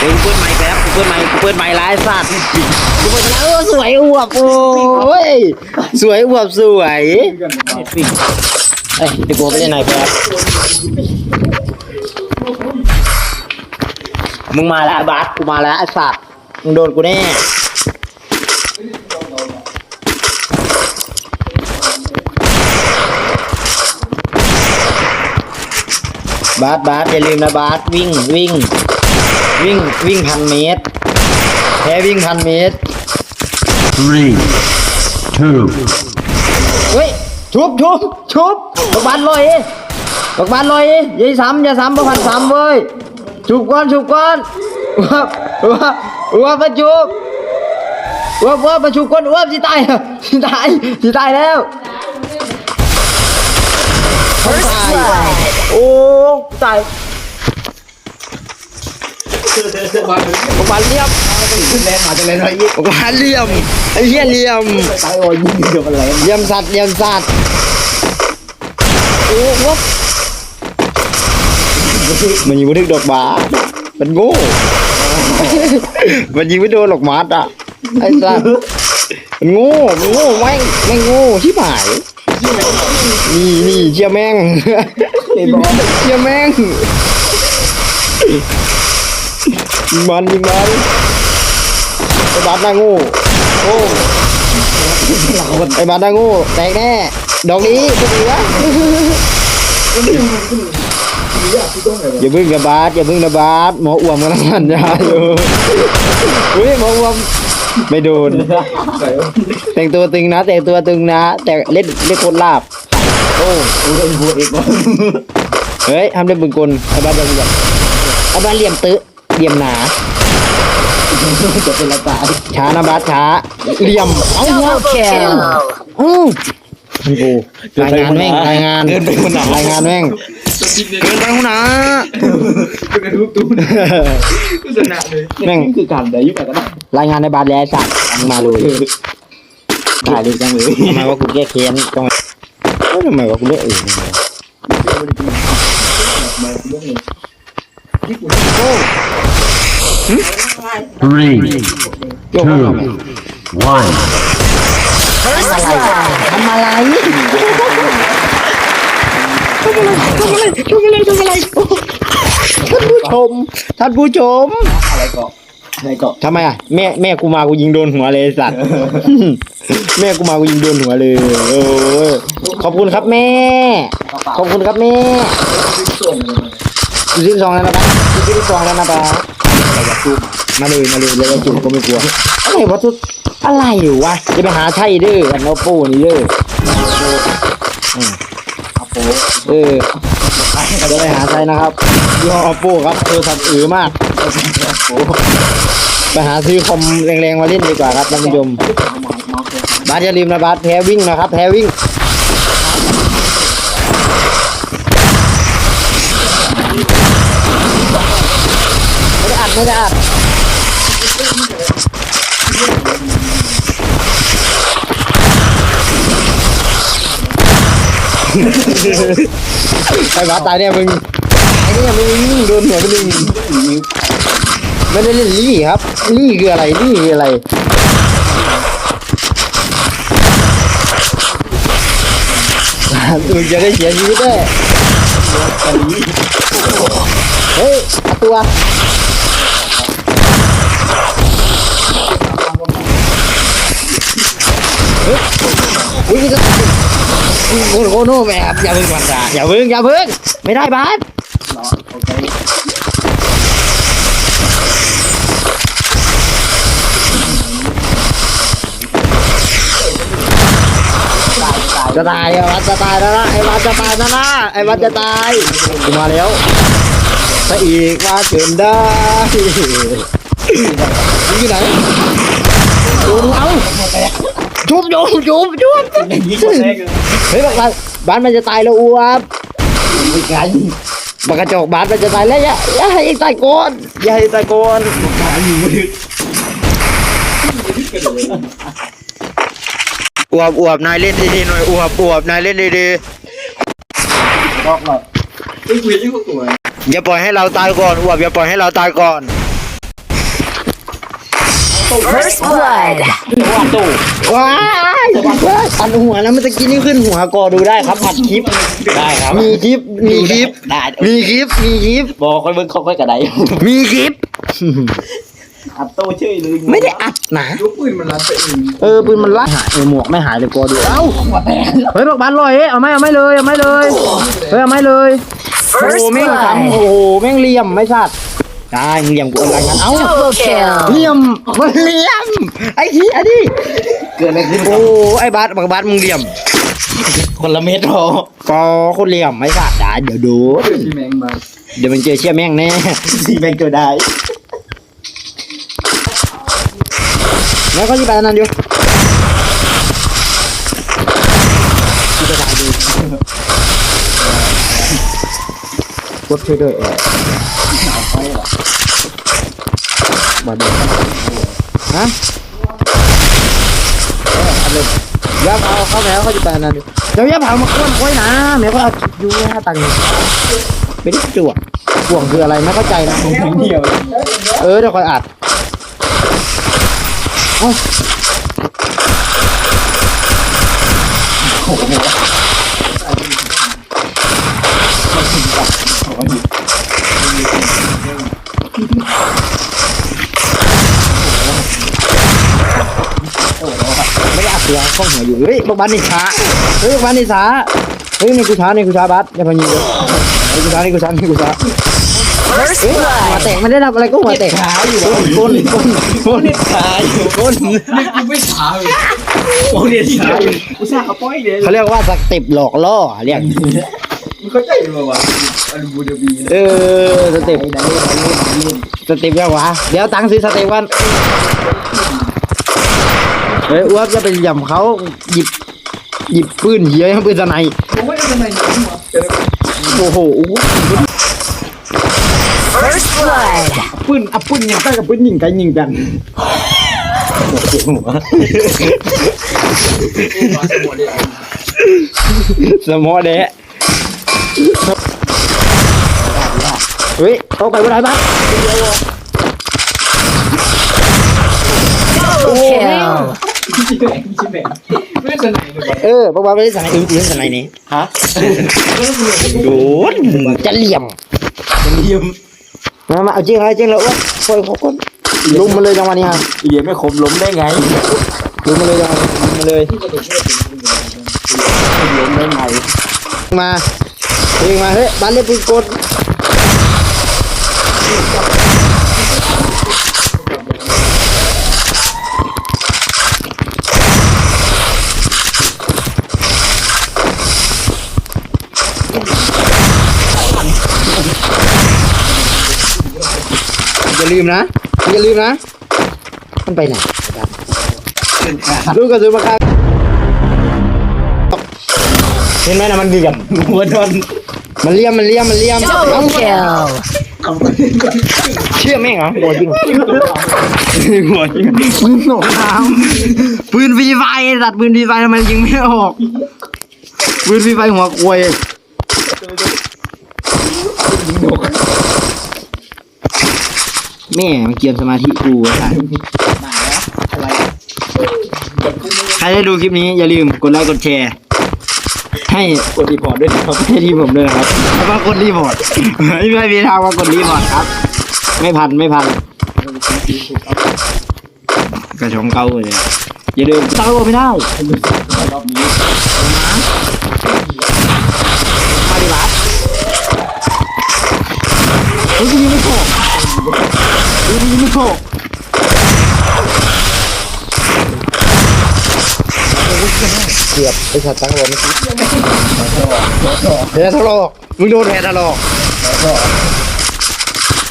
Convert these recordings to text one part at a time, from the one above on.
เดี๋ยวกูเปิดไมค์แป๊บกูเปิดไมค์กูเปิดไมค์ไลฟ์สัตว์กูเปิดแล้วเอสวยอวบโอ้ยสวยอวบสวยเอ้ยเดี๋ยวกูไปเล่นไหนแป๊บมึงมาแล้วบาสกูมาแล้วไอ้สัตว์มึงโดนกูแน่บาสบาสอย่าลืมนะบาสวิ่งวิ่ง วิ่งวิ่งพันเมตร แพ้วิ่งพันเมตร Three, two, เฮ้ยชุบชุบชุบบักบานลอยเอ้บักบานลอยเอ้อย่าซ้ำอย่าซ้ำประพันซ้ำเว้ยชุบก่อนชุบก่อนวับวับวับมาชุบวับวับมาชุบก่อนวับสิตายแล้วสิตายสิตายแล้วตายโอ้ตาย บักบานเลี่ยมแรงมาจะเลยหน่อยยี่บักบานเลี่ยมไอ้เหี้ยเลี่ยมตายโอ้ยยิงเดียวกันแรงเยี่ยมสัตว์เยี่ยมสัตว์โอ้วบมันยิงไม่ถึงดอกบาสมันโง่มันยิงไม่โดนหรอกมัดอะไอ้สัตว์มันโง่มันโง่แม่งแม่งโง่ชิบหายนี่นี่เชี่ยแม่งไอ้บอลเชี่ยแม่ง ยิงมันยิงมันไอ้บาสน่าโง่โอ้ไอ้บาสน่าโง่แตกแน่ดอกนี้จะดีวะอย่าพึ่งนะบาสอย่าพึ่งนะบาสหมออ้วมกันแล้วกันอย่าอยู่อุ้ยหมออ้วมไม่โดนแต่งตัวตึงนะ แต่งตัวตึงนะ แต่เล่นเล่นโคตรลาบโอ้กูเล่นโบเอกบอลเฮ้ยทำเล่นปืนกลไอ้บาสเหลี่ยมไอ้บาสเหลี่ยมตึ เหลี่ยมหนาจะเป็นละตายช้านะบาสช้าเหลี่ยมเอาหัวแขนอือกูรายงานแม่งรายงานเดินไปคนหนารายงานแม่งเกินไปหัวหน้ากระทุบตูนกูชนะเลยแม่งคือการได้ยุ่งกันนะรายงานในบาสแล้วสัตว์มาเลยได้เลยจังเลยทำไมว่ากูแก้เค้นทำไมเอ้ยทำไมว่ากูเลือกอง three, โยก เข้ามา two, one. ทำอะไรทำอะไรทำอะไรทำอะไรทำอะไรทำอะไรท่านผู้ชมท่านผู้ชมอะไรเกาะอะไรเกาะทำไมอะแม่แม่กูมากูยิงโดนหัวเลยไอ้สัตว์ แม่กูมากูยิงโดนหัวเลยโอ้ยขอบคุณครับแม่ ขอบคุณครับแม่ ส่ง ซื้อซองแล้วนะครับซื้อซองแล้วนะครับมาเลยมาเลยเลยจุ่มก็ไม่กลัวอะไรวะทุกอะไรอยู่วะจะไปหาไทยเด้อกันโนปูนี่เด้ออาโปเออจะไปหาไทยนะครับยี่ห้อโปครับเออสัตว์เออมากไปหาซื้อคอมแรงๆมาเล่นดีกว่าครับท่านผู้ชมบาสอย่าลืมนะบาสแพ้วิ่งนะครับแพ้วิ่ง ไม่ได้อัดไม่ได้อัดไอ้าตายเนี่ยมึงไอ้นี่ยมึงยิงโดนหัวไปหนึ่งไม่ได้เล่นลี่ครับลี่คืออะไรลี่คืออะไรมึงจะได้เสียชีวิตแน่เฮ้ยตัว อุ้ยโอ้โหโอ้โหแม่ครับอย่าเพิ่งมันจ้าอย่าเพิ่งอย่าเพิ่งไม่ได้บาสจะตายไอ้วัดจะตายแล้วนะไอ้วัดจะตายแล้วนะไอ้วัดจะตายกูมาแล้วถ้าอีกว่าเกินได้มึงอยู่ไหนดูเอา จุบจุบจุบจุบยิงคนแรกเลยเฮ้ยบ้านบ้านมันจะตายแล้วอ้วบไม่ไกลบักกระจกบ้านมันจะตายแล้วอย่าอย่าให้ตายก่อนอย่าให้ตายก่อนไกลอยู่มืออวบอวบนายเล่นดีๆหน่อยอวบอวบนายเล่นดีรอบหน่อยไอ้กูยิ่งกว่าๆอย่าปล่อยให้เราตายก่อนอวบอย่าปล่อยให้เราตายก่อน First blood. ว้ายอันหัวแล้วมันจะกินนี่ขึ้นหัวกอดูได้ครับผัดคลิป ได้ครับ มีคลิป มีคลิป ได้มีคลิป มีคลิป บอกค่อยเบิ่งเขาค่อยกระไดมีคลิป อัดโตเฉยเลยไม่ได้อัดนะยกปืนมันรันไปเองเออปืนมันลั่นหายเออหมวกไม่หายเลยกอดู เอ้าเฮ้ยบอกบานลอยเอ้ยเอาไหมเอาไหมเลยเอาไหมเลย เฮ้ยเอาไหมเลย โอ้โห First แม่งทำโอ้ blood. โหแม่งเหลี่ยมไม่ชัด ได้มึงเหลี่ยมกูอะไรกันเอ้า Double kill. เหลี่ยมมันเหลี่ยม ไอ้ที่อันนี้เกิดอะไรขึ้นโอ้ไอ้บาสบักบาสมึงเหลี่ยมคนละเม็ดพอก็คนเหลี่ยมไม่ชัดได้เดี๋ยวดูที่แมงมาเดี๋ยวมันเจอเชี่ยแม่งแน่ สีแมงเกิดได้ แล้วก็ที่ไปอันนั้นอยู่กดช่วยด้วยเออ มาดฮะเออยับเอาเข้าแล้วเขาจะไปอันนั้นเดี๋ยวยับเอามาค้นไว้นะแม่ก็เอาอยู่ห้าตังค์ไม่ได้จวดห่วงคืออะไรไม่เข้าใจนะเดียวเออเดี๋ยวคอยอัดเอ้าไม่ ได้อัดเสียงข้องหัวอยู่เฮ้ยบักบันนี่ช้าเฮ้ยบักบันนี่ช้าเฮ้ยนี่กูช้านี่กูช้าบัสอย่าพอยิงเลยเฮ้ยกูช้านี่กูช้านี่กูช้า First เฮ้ยหัว blood. แตกไม่ได้ทำอะไรก็หัวแตกขาอยู่ก้นก้นก้นก้นขาอยู่ก้นยังไม่ขาเลยโอ้เนี่ยขาอยู่อุตส่าห์เขาป้อยเลยเขาเรียกว่าสเต็ปหลอกล่อเรียกมึงเข้าใจไหมวะอันบูดาบีนะเออสเต็ปสเต็ปยังวะเดี๋ยวตังค์ซื้อสเต็ปกัน เฮ้ยอ้วบจะไปหย่ำเขาหยิบ หยิบปืนเหี้ยยังปืนสไนป์ผมไม่ได้ทำไมหนังวะโอ้โห First blood. ปืนอะปืนยังตั้งกับปืนยิงกันยิงกันสมอเดะเฮ้ยเข้าไปเมื่อไหร่บ้าง Double kill. ชิแมงชิแมงไม่ได้สนายเลยวะเออเพราะว่าไม่ได้สั่งอื่นอื่นสั่งไหนนี้ฮะโดนจะเหลี่ยมเยี่ยมมามาเอาจริงอะไรจริงแล้วอ้วนปล่อยเขาคนลุมมาเลยจังหวะนี้ฮะเยี่ยมไม่คมล้มได้ไงลุมมาเลยจังหวะนี้ลุมมาเลยล้มได้ไงมาเองมาเฮ้ยบ้านเล็บปืนกด อย่าลืมนะอย่าลืมนะ มันไปไหนดูกระสือมาครับเห็นไหมนะมันเดือดหัวโดนมันเลี่ยมมันเลี่ยมมันเลี่ยม Double kill. เชื่อแม่งเหรอหัวจริงหัวจริงปืนสงครามปืนฟรีไฟตัดปืนฟรีไฟทำไมยิงไม่ออกปืนฟรีไฟหัวควย แม่มันเกียมสมาธิกูอะค่ะอะไรใครได้ดูคลิปนี้อย่าลืมกดไลค์กดแชร์ ให้กดรีพอร์ตด้วยนะครับให้ทีมผมด้วยนะครับแล้วก็กดรีพอร์ตไม่ไม่มีทางว่ากดรีพอร์ตครับ ไม่พันไม่พันกระชงเก้าเลยอย่าลืมตั้งโลไม่ได้รอบนี้มาดิบัสเฮ้ยกูยิงไม่โคกเฮ้ยกูยิง ไม่โคกเกือบไปสัตว์ตั้งโลไม่คิดแพ้ทะลอกมึงโดนแพ้ทะลอก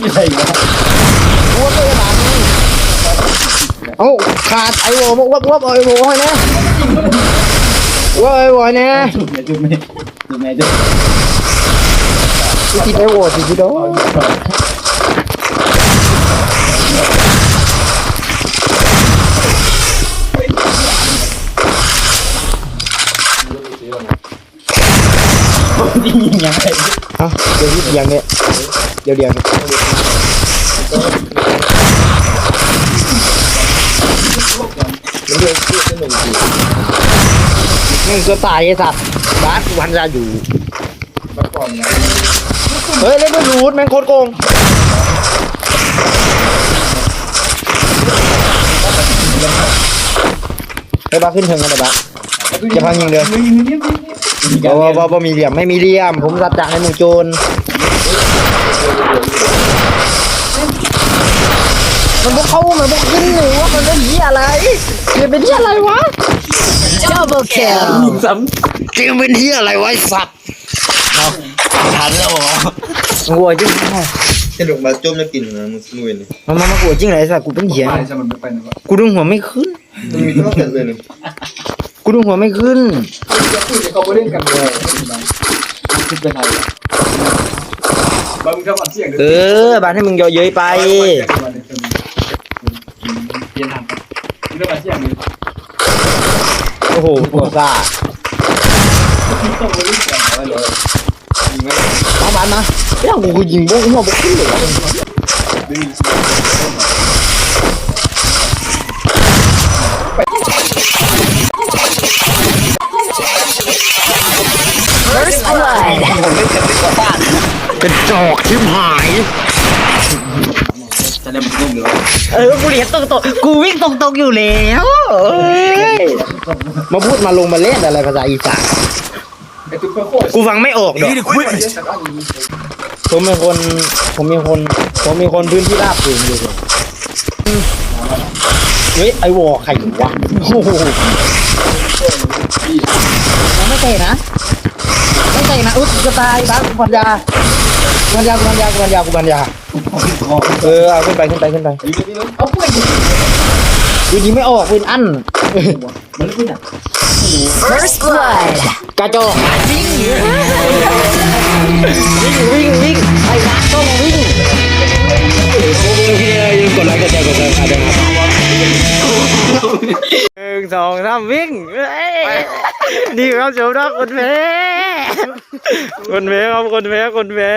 อะไรวะเอ้าขาดไอ้โวมาวับวับเอาไอ้โวให้แน่ว่าไอ้โวให้แน่จุดแม่จุดแม่จุดที่ไอ้โวสิพี่โดฮะ ยิบอย่างเนี้ยเดี๋ยวเดี๋ยวเรื่องที่หนึ่งทีมึงก็ตายไอ้สัตว์บาสกูพันยาอยู่มาก่อนนะเฮ้ยเล่นไม่รูดแม่งโคตรโกงเฮ้ยบ้าขึ้นเทิงกันเลยบ้าอย่าพังยิงเด้อยิงยิงยิงยิง บ่บ่บ่บ่มีเหลี่ยมไม่มีเหลี่ยม ผมสับจากให้มึงโจรมันพวกเขามันพวกขึ้นหรือว่ามันเป็นเหี้ยอะไรมันเป็นเหี้ยอะไรวะ Double kill. ซ้จริงเป็นเหี้ยอะไรวะไอ้สัตว์ำทันแล้วเหรอโง่จริงจะลงมาจมแล้วกินนะมึงสนุยนี่มันมามาโกรธจริงเลยไอ้สัตว์กูเป็นเหี้ยไม่ใช่มันไม่ไปนะวะกูดึงหัวไม่ขึ้นมันมีต้องกันเลยนะ กูดึงหัวไม่ขึ้นจะพูดเขาไม่เล่นกันเลยคิดเป็นอะไรบางมึงทำอัดเสียงเออบานให้มึงเยอะเย้ยไปเปลี่ยนทางมึงทำอัดเสียงเลยโอ้โหปวดซ่าต้องมาเล่นกันอะไรเลยยิงไม่มาบานมาเรื่องกูยิงบ้งหัวบกขึ้นเลย อกชิบหาย จะได้มันนุ่มเลยวะเออกูเรียนตรงตรงกูวิ่งตรงตรงอยู่แล้วเอ้ยมาพูดมาลงมาเล่นอะไรภาษาอีสานไอ้ตุ๊กโคตรกูฟังไม่ออกดอกผมเป็นคน ผมมีคน ผมมีคนพื้นที่ราบสูงอยู่เลยเฮ้ยไอวอใครวะโอ้โหไม่เตะนะไม่เตะนะอุ๊ยกูจะตายบ้ากูปัญญา กูปัญญากูปัญญากูปัญญากูปัญญาเออเอาขึ้นไปขึ้นไปขึ้นไปเอาเพื่อนกูยิงไม่ออกเป็นอันมันเพื่อนอะ First blood. กระจอกวิ่งวิ่งวิ่งไอ้รักต้องวิ่ง หนึ่งสองสามวิ่งเอ้ยนี่ครับชมนะคนแพ้คนแพ้ครับคนแพ้คนแพ้